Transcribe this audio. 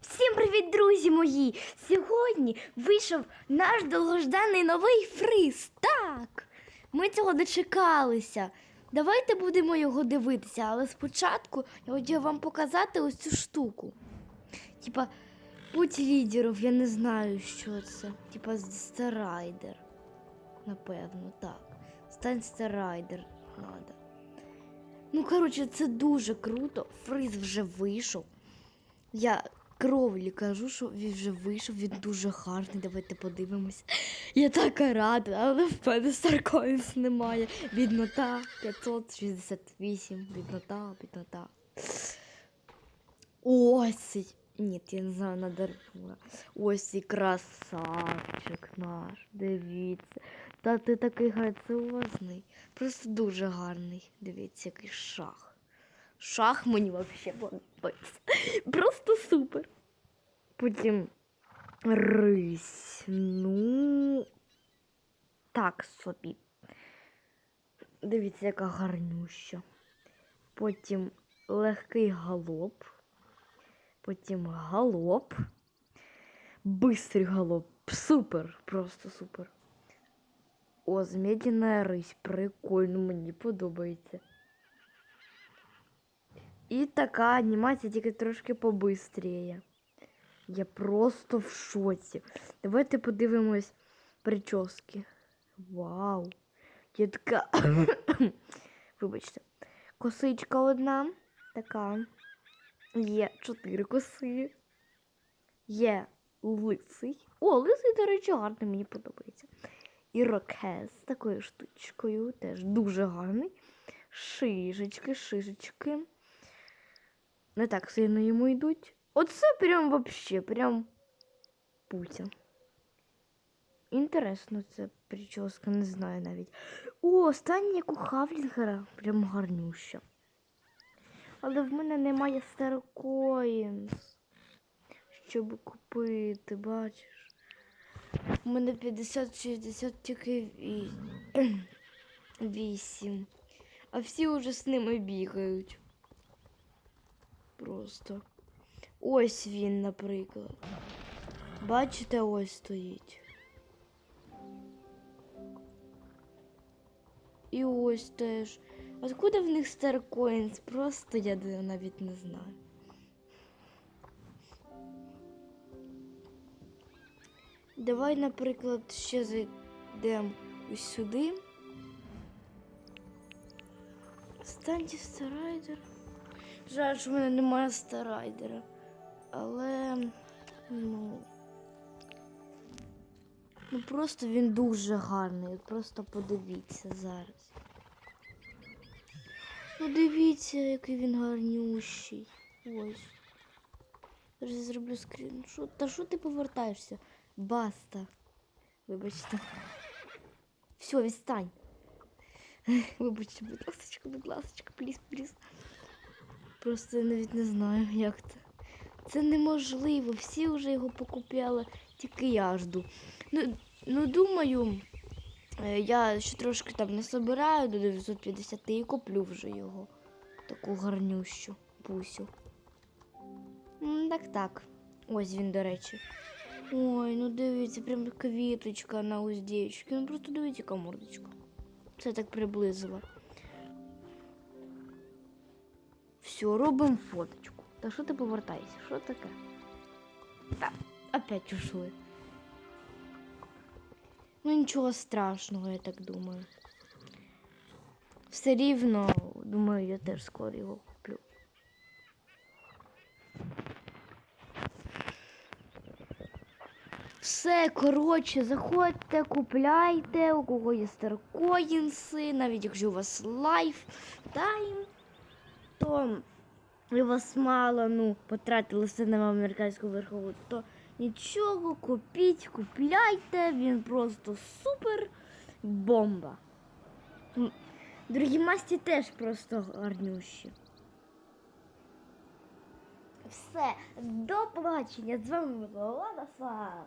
Всім привіт, друзі мої! Сьогодні вийшов наш довгожданий новий фриз. Так, ми цього дочекалися. Давайте будемо його дивитися, але спочатку я хотіла вам показати ось цю штуку. Типа, путь лідерів, я не знаю, що це. Типа старайдер. Напевно, так. Стань старайдер надо. Ну, коротше, це дуже круто. Фриз вже вийшов. Я кровлі кажу, що він вже вийшов, він дуже гарний. Давайте подивимось. Я така рада, але в мене Старкоїнс немає. Біднота 568, біднота, біднота. Ось. Ні, я не знаю, надернула. Ось цей красавчик наш. Дивіться. Та ти такий грациозний. Просто дуже гарний. Дивіться, який шах. Шах мені взагалі подобається. Просто супер. Потім рись. Ну. Так собі. Дивіться, яка гарнюща. Потім легкий галоп. Потім галоп. Бистрий галоп. Супер, просто супер. О, змедяна рись. Прикольно, мені подобається. І така анімація тільки трошки побистріє. Я просто в шоці. Давайте подивимось прически. Вау! Я така. Вибачте. Косичка одна. Така. Є чотири коси. Є лисий. О, лисий, до речі, гарний, мені подобається. Ірокез з такою штучкою. Теж дуже гарний. Шишечки, шишечки. Не так сильно йому йдуть. Оце прям вообще, прям путя. Інтересно, це прическа, не знаю навіть. О, остання як у Хавлінгера, прям гарнюща. Але в мене немає Старкоїнс, щоб купити, бачиш. У мене 50-60 тільки ві- 8. А всі вже з ними бігають. Просто. Ось він, наприклад. Бачите, ось стоїть. І ось теж. Откуда в них Старкоїнс? Просто я навіть не знаю. Давай, наприклад, ще зайдемо ось сюди. Станьте Старайдер. Жаль, що в мене немає Старайдера. Але ну. Ну просто він дуже гарний. Просто подивіться зараз. Ну дивіться, який він гарнющий. Ось. Зараз я зроблю скріншот. Та що ти повертаєшся? Баста. Вибачте. Все, відстань. Вибачте, будь ласка, будь ласка, пліс, пліс. Просто навіть не знаю, як це. Це неможливо. Всі вже його покупляли, тільки я жду. Ну, ну думаю, е, я ще трошки там не собираю до 950 і куплю вже його. Таку гарнющу пусю. Так, так. Ось він, до речі. Ой, ну дивіться, прям квіточка на уздечці. Ну просто дивіться, яка мордочка. Це так приблизило. Все, робимо фоточку. Та що ти повертаєшся? Що таке? Так, опять ушли. Ну нічого страшного, я так думаю. Все рівно, думаю, я теж скоро його куплю. Все, коротше, заходьте, купляйте, у кого є старкоїнси, навіть якщо у вас лайф тайм, то і вас мало, ну, потратили все на американську верхову, то нічого, купіть, купляйте, він просто супер бомба. Другі масті теж просто гарнющі. Все, до побачення. З вами була Лада Слава.